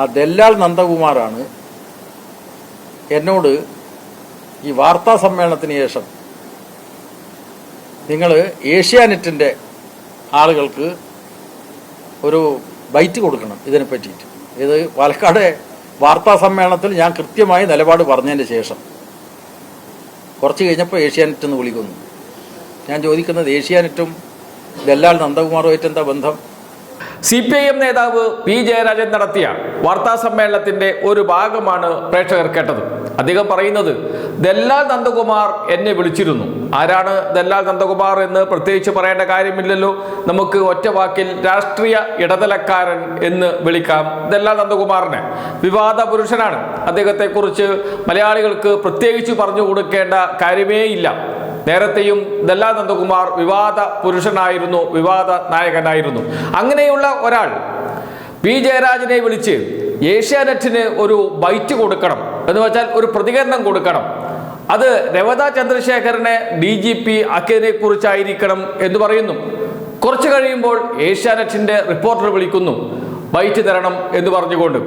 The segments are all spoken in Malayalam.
ആ ദല്ലാൽ നന്ദകുമാറാണ് എന്നോട് ഈ വാർത്താ സമ്മേളനത്തിന് ശേഷം നിങ്ങൾ ഏഷ്യാനെറ്റിന്റെ ആളുകൾക്ക് ഒരു ബൈറ്റ് കൊടുക്കണം ഇതിനെ പറ്റിയിട്ട്. ഇത് പാലക്കാട് വാർത്താ സമ്മേളനത്തിൽ ഞാൻ കൃത്യമായി നിലപാട് പറഞ്ഞതിന് ശേഷം. കുറച്ച് കഴിഞ്ഞപ്പോൾ ഏഷ്യാനെറ്റ് എന്ന് വിളിക്കുന്നു. ഞാൻ ചോദിക്കുന്നത് ഏഷ്യാനെറ്റും ദല്ലാൽ നന്ദകുമാറുമായിട്ട് എന്താ ബന്ധം? സി പി ഐ എം നേതാവ് പി ജയരാജൻ നടത്തിയ വാർത്താ സമ്മേളനത്തിന്റെ ഒരു ഭാഗമാണ് പ്രേക്ഷകർ കേട്ടത്. അദ്ദേഹം പറയുന്നത് ദല്ലാൽ നന്ദകുമാർ എന്നെ വിളിച്ചിരുന്നു. ആരാണ് ദല്ലാൽ നന്ദകുമാർ എന്ന് പ്രത്യേകിച്ച് പറയേണ്ട കാര്യമില്ലല്ലോ. നമുക്ക് ഒറ്റ വാക്കിൽ രാഷ്ട്രീയ ഇടതലക്കാരൻ എന്ന് വിളിക്കാം ദല്ലാൽ നന്ദകുമാറിനെ. വിവാദ പുരുഷനാണ്. അദ്ദേഹത്തെക്കുറിച്ച് മലയാളികൾക്ക് പ്രത്യേകിച്ച് പറഞ്ഞു കൊടുക്കേണ്ട കാര്യമേ ഇല്ല നേരത്തെയും ദല്ലാ നന്ദകുമാർ വിവാദ പുരുഷനായിരുന്നു വിവാദ നായകനായിരുന്നു. അങ്ങനെയുള്ള ഒരാൾ പി ജയരാജനെ വിളിച്ച് ഏഷ്യാനെറ്റിന് ഒരു ബൈറ്റ് കൊടുക്കണം. എന്ന് വെച്ചാൽ ഒരു പ്രതികരണം കൊടുക്കണം. അത് രവത ചന്ദ്രശേഖരനെ ഡി ജി പി ആക്കിയതിനെ കുറിച്ചായിരിക്കണം എന്ന് പറയുന്നു. കുറച്ചു കഴിയുമ്പോൾ ഏഷ്യാനെറ്റിന്റെ റിപ്പോർട്ടർ വിളിക്കുന്നു. ബൈറ്റ് തരണം എന്ന് പറഞ്ഞുകൊണ്ട്.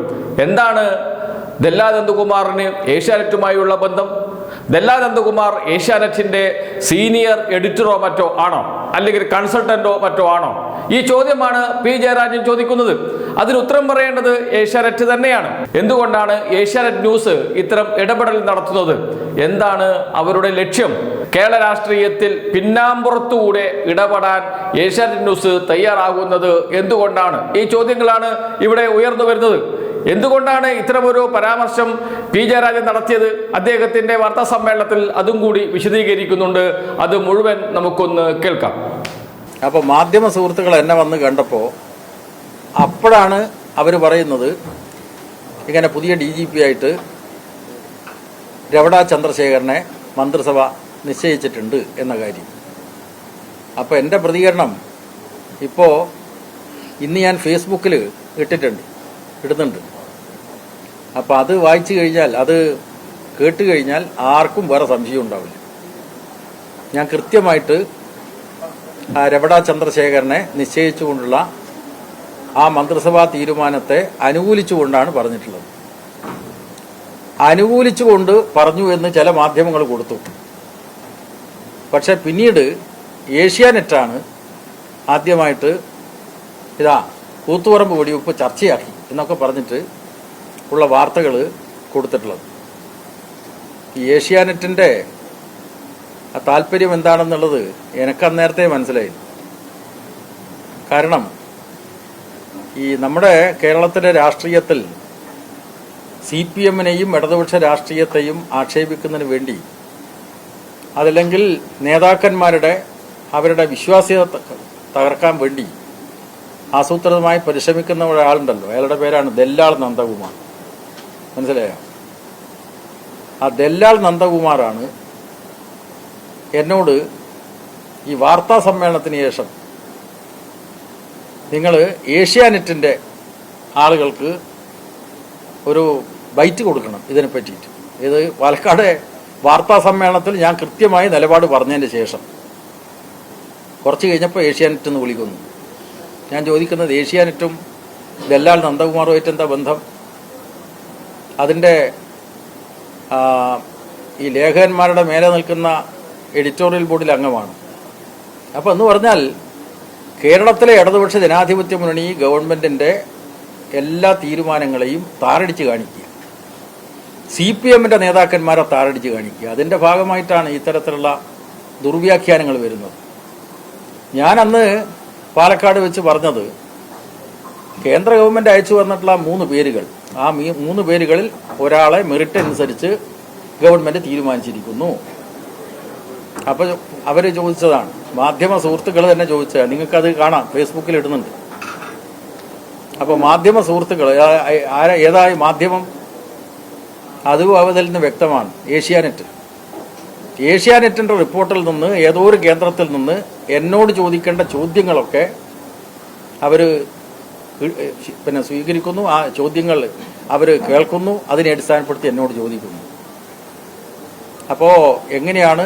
എന്താണ് ദല്ലാ നന്ദകുമാറിന് ഏഷ്യാനെറ്റുമായുള്ള ബന്ധം? ദല്ലാ നന്ദകുമാർ ഏഷ്യാനെറ്റിന്റെ സീനിയർ എഡിറ്ററോ മറ്റോ ആണോ? അല്ലെങ്കിൽ കൺസൾട്ടന്റോ മറ്റോ ആണോ? ഈ ചോദ്യമാണ് പി ജയരാജൻ ചോദിക്കുന്നത്. അതിന് ഉത്തരം പറയേണ്ടത് ഏഷ്യാനെറ്റ് തന്നെയാണ്. എന്തുകൊണ്ടാണ് ഏഷ്യാനെറ്റ് ന്യൂസ് ഇത്തരം ഇടപെടൽ നടത്തുന്നത്? എന്താണ് അവരുടെ ലക്ഷ്യം? കേരള രാഷ്ട്രീയത്തിൽ പിന്നാമ്പുറത്തുകൂടെ ഇടപെടാൻ ഏഷ്യാനെറ്റ് ന്യൂസ് തയ്യാറാകുന്നത് എന്തുകൊണ്ടാണ്? ഈ ചോദ്യങ്ങളാണ് ഇവിടെ ഉയർന്നു വരുന്നത്. എന്തുകൊണ്ടാണ് ഇത്തരമൊരു പരാമർശം പി ജയരാജൻ നടത്തിയത്? അദ്ദേഹത്തിന്റെ വാർത്താ സമ്മേളനത്തിൽ അതും കൂടി വിശദീകരിക്കുന്നുണ്ട്. അത് മുഴുവൻ നമുക്കൊന്ന് കേൾക്കാം. അപ്പോൾ മാധ്യമ സുഹൃത്തുക്കൾ എന്നെ വന്ന് കണ്ടപ്പോൾ അപ്പോഴാണ് അവർ പറയുന്നത് ഇങ്ങനെ പുതിയ ഡി ജി പി ആയിട്ട് രവട ചന്ദ്രശേഖരനെ മന്ത്രിസഭ നിശ്ചയിച്ചിട്ടുണ്ട് എന്ന കാര്യം. അപ്പോൾ എന്റെ പ്രതികരണം ഇപ്പോൾ ഇന്ന് ഞാൻ ഫേസ്ബുക്കിൽ ഇട്ടിട്ടുണ്ട് ഇടുന്നുണ്ട്. അപ്പോൾ അത് വായിച്ചു കഴിഞ്ഞാൽ അത് കേട്ട് കഴിഞ്ഞാൽ ആർക്കും വേറെ സംശയം ഉണ്ടാവില്ല. ഞാൻ കൃത്യമായിട്ട് രവട ചന്ദ്രശേഖരനെ നിശ്ചയിച്ചുകൊണ്ടുള്ള ആ മന്ത്രിസഭാ തീരുമാനത്തെ അനുകൂലിച്ചുകൊണ്ടാണ് പറഞ്ഞിട്ടുള്ളത്. അനുകൂലിച്ചുകൊണ്ട് പറഞ്ഞു എന്ന് ചില മാധ്യമങ്ങൾ കൊടുത്തു. പക്ഷെ പിന്നീട് ഏഷ്യാനെറ്റാണ് ആദ്യമായിട്ട് ഇതാ കൂത്തുപറമ്പ് വെടിവെപ്പ് ചർച്ചയാക്കി എന്നൊക്കെ പറഞ്ഞിട്ട് ഉള്ള വാർത്തകൾ കൊടുത്തിട്ടുള്ളത്. ഈ ഏഷ്യാനെറ്റിന്റെ ആ താല്പര്യം എന്താണെന്നുള്ളത് എനിക്ക് അന്നേരത്തെ മനസ്സിലായി. കാരണം ഈ നമ്മുടെ കേരളത്തിലെ രാഷ്ട്രീയത്തിൽ സി പി എമ്മിനെയും ഇടതുപക്ഷ രാഷ്ട്രീയത്തെയും ആക്ഷേപിക്കുന്നതിന് വേണ്ടി അതല്ലെങ്കിൽ നേതാക്കന്മാരുടെ അവരുടെ വിശ്വാസ്യത തകർക്കാൻ വേണ്ടി ആസൂത്രിതമായി പരിശ്രമിക്കുന്ന ഒരാളുണ്ടല്ലോ. അയാളുടെ പേരാണ് ദല്ലാൾ നന്ദകുമാർ. മനസ്സിലായോ? ആ ദല്ലാൽ നന്ദകുമാറാണ് എന്നോട് ഈ വാർത്താ സമ്മേളനത്തിന് ശേഷം നിങ്ങൾ ഏഷ്യാനെറ്റിന്റെ ആളുകൾക്ക് ഒരു ബൈറ്റ് കൊടുക്കണം ഇതിനെ പറ്റിയിട്ട്. ഇത് പാലക്കാട് വാർത്താ സമ്മേളനത്തിൽ ഞാൻ കൃത്യമായി നിലപാട് പറഞ്ഞതിന് ശേഷം. കുറച്ച് കഴിഞ്ഞപ്പോൾ ഏഷ്യാനെറ്റ് എന്ന് വിളിക്കുന്നു. ഞാൻ ചോദിക്കുന്നത് ഏഷ്യാനെറ്റും ദല്ലാൽ നന്ദകുമാറുമായിട്ട് എന്താ ബന്ധം? അതിന്റെ ഈ ലേഖകന്മാരുടെ മേലെ നിൽക്കുന്ന എഡിറ്റോറിയൽ ബോർഡിൽ അംഗമാണ്. അപ്പോൾ എന്ന് പറഞ്ഞാൽ കേരളത്തിലെ ഇടതുപക്ഷ ജനാധിപത്യ മുന്നണി ഗവൺമെന്റിന്റെ എല്ലാ തീരുമാനങ്ങളെയും താറടിച്ച് കാണിക്കുക. സി പി എമ്മിന്റെ നേതാക്കന്മാരെ താറടിച്ച് കാണിക്കുക. അതിന്റെ ഭാഗമായിട്ടാണ് ഇത്തരത്തിലുള്ള ദുർവ്യാഖ്യാനങ്ങൾ വരുന്നത്. ഞാൻ അന്ന് പാലക്കാട് വെച്ച് പറഞ്ഞത് കേന്ദ്ര ഗവൺമെന്റ് അയച്ചു വന്നിട്ടുള്ള മൂന്ന് പേരുകൾ. ആ മൂന്ന് പേരുകളിൽ ഒരാളെ മെറിറ്റ് അനുസരിച്ച് ഗവൺമെന്റ് തീരുമാനിച്ചിരിക്കുന്നു. അപ്പോൾ അവർ ചോദിച്ചതാണ്. മാധ്യമ സുഹൃത്തുക്കൾ തന്നെ ചോദിച്ച നിങ്ങൾക്ക് അത് കാണാം ഫേസ്ബുക്കിൽ ഇടുന്നുണ്ട്. അപ്പോൾ മാധ്യമ സുഹൃത്തുക്കൾ ഏതായ മാധ്യമം? അതും അവതിൽ നിന്ന് വ്യക്തമാണ്. ഏഷ്യാനെറ്റ്. ഏഷ്യാനെറ്റിന്റെ റിപ്പോർട്ടിൽ നിന്ന് ഏതോ ഒരു കേന്ദ്രത്തിൽ നിന്ന് എന്നോട് ചോദിക്കേണ്ട ചോദ്യങ്ങളൊക്കെ അവർ പിന്നെ സ്വീകരിക്കുന്നു. ആ ചോദ്യങ്ങൾ അവർ കേൾക്കുന്നു. അതിനെ അടിസ്ഥാനപ്പെടുത്തി എന്നോട് ചോദിക്കുന്നു. അപ്പോൾ എങ്ങനെയാണ്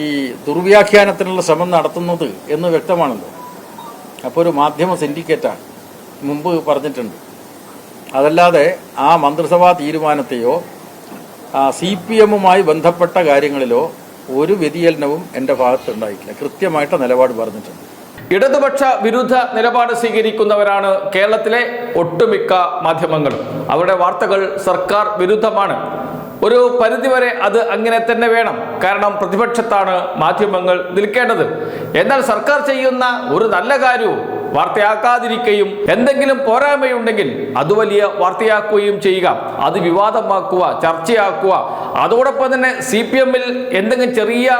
ഈ ദുർവ്യാഖ്യാനത്തിനുള്ള ശ്രമം നടത്തുന്നത് എന്ന് വ്യക്തമാണല്ലോ. അപ്പോൾ ഒരു മാധ്യമ സിൻഡിക്കേറ്റാണ്. മുമ്പ് പറഞ്ഞിട്ടുണ്ട്. അതല്ലാതെ ആ മന്ത്രിസഭാ തീരുമാനത്തെയോ സി പി എമ്മുമായി ബന്ധപ്പെട്ട കാര്യങ്ങളിലോ ഒരു വ്യതിചലനവും എന്റെ ഭാഗത്തുണ്ടായിട്ടില്ല. കൃത്യമായിട്ട് നിലപാട് പറഞ്ഞിട്ടുണ്ട്. ഇടതുപക്ഷ വിരുദ്ധ നിലപാട് സ്വീകരിക്കുന്നവരാണ് കേരളത്തിലെ ഒട്ടുമിക്ക മാധ്യമങ്ങളും. അവരുടെ വാർത്തകൾ സർക്കാർ വിരുദ്ധമാണ്. ഒരു പരിധിവരെ അത് അങ്ങനെ തന്നെ വേണം. കാരണം പ്രതിപക്ഷത്താണ് മാധ്യമങ്ങൾ നിൽക്കേണ്ടത്. എന്നാൽ സർക്കാർ ചെയ്യുന്ന ഒരു നല്ല കാര്യവും വാർത്തയാക്കാതിരിക്കുകയും എന്തെങ്കിലും പോരായ്മയുണ്ടെങ്കിൽ അത് വലിയ വാർത്തയാക്കുകയും ചെയ്യുക. അത് വിവാദമാക്കുക ചർച്ചയാക്കുക. അതോടൊപ്പം തന്നെ സി പി എമ്മിൽ എന്തെങ്കിലും ചെറിയ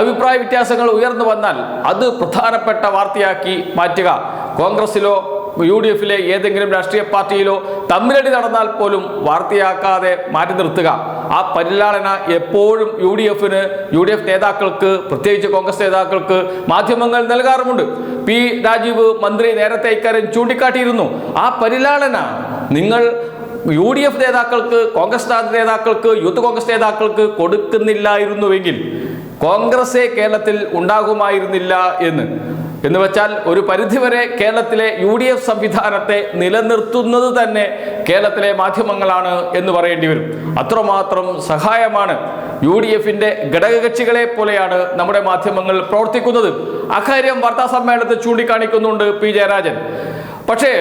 അഭിപ്രായ വ്യത്യാസങ്ങൾ ഉയർന്നു വന്നാൽ അത് പ്രധാനപ്പെട്ട വാർത്തയാക്കി മാറ്റുക. കോൺഗ്രസിലോ യു ഡി എഫിലെ ഏതെങ്കിലും രാഷ്ട്രീയ പാർട്ടിയിലോ തമ്മിലടി നടന്നാൽ പോലും വാർത്തയാക്കാതെ മാറ്റി നിർത്തുക. ആ പരിലാളന എപ്പോഴും യു ഡി എഫിന് യു ഡി എഫ് നേതാക്കൾക്ക് പ്രത്യേകിച്ച് കോൺഗ്രസ് നേതാക്കൾക്ക് മാധ്യമങ്ങൾ നൽകാറുമുണ്ട്. പി രാജീവ് മന്ത്രി നേരത്തെ ഇക്കാര്യം ചൂണ്ടിക്കാട്ടിയിരുന്നു. ആ പരിലാളന നിങ്ങൾ യു ഡി എഫ് നേതാക്കൾക്ക് കോൺഗ്രസ് നേതാക്കൾക്ക് യൂത്ത് കോൺഗ്രസ് നേതാക്കൾക്ക് കൊടുക്കുന്നില്ലായിരുന്നുവെങ്കിൽ കോൺഗ്രസേ കേരളത്തിൽ ഉണ്ടാകുമായിരുന്നില്ല എന്ന്. എന്ന് വെച്ചാൽ ഒരു പരിധിവരെ കേരളത്തിലെ യു ഡി എഫ് സംവിധാനത്തെ നിലനിർത്തുന്നത് തന്നെ കേരളത്തിലെ മാധ്യമങ്ങളാണ് എന്ന് പറയേണ്ടി വരും. അത്രമാത്രം സഹായമാണ് യു ഡി എഫിന്റെ ഘടകകക്ഷികളെ പോലെയാണ് നമ്മുടെ മാധ്യമങ്ങൾ പ്രവർത്തിക്കുന്നത്. അക്കാര്യം വാർത്താ സമ്മേളനത്തിൽ ചൂണ്ടിക്കാണിക്കുന്നുണ്ട് പി ജയരാജൻ. പക്ഷേ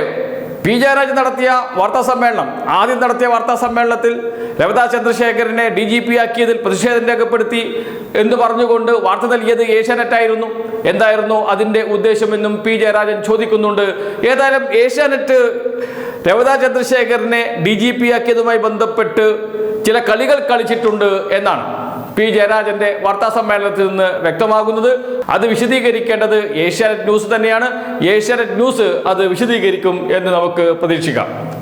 പി ജയരാജൻ നടത്തിയ വാർത്താ സമ്മേളനം. ആദ്യം നടത്തിയ വാർത്താ സമ്മേളനത്തിൽ ലവിത ചന്ദ്രശേഖരനെ ഡി ജി പി ആക്കിയതിൽ പ്രതിഷേധം രേഖപ്പെടുത്തി എന്ന് പറഞ്ഞുകൊണ്ട് വാർത്ത നൽകിയത് ഏഷ്യാനെറ്റ് ആയിരുന്നു എന്തായിരുന്നു അതിന്റെ ഉദ്ദേശമെന്നും പി ജയരാജൻ ചോദിക്കുന്നുണ്ട്. ഏതായാലും ഏഷ്യാനെറ്റ് ലളിത ചന്ദ്രശേഖരനെ ഡി ജി പി ആക്കിയതുമായി ബന്ധപ്പെട്ട് ചില കളികൾ കളിച്ചിട്ടുണ്ട് എന്നാണ്. പി ജയരാജന്റെ വാർത്താ സമ്മേളനത്തിൽ നിന്ന് വ്യക്തമാകുന്നത് അത് വിശദീകരിക്കേണ്ടത് ഏഷ്യാനെറ്റ് ന്യൂസ് തന്നെയാണ്. ഏഷ്യാനെറ്റ് ന്യൂസ് അത് വിശദീകരിക്കും എന്ന് നമുക്ക് പ്രതീക്ഷിക്കാം.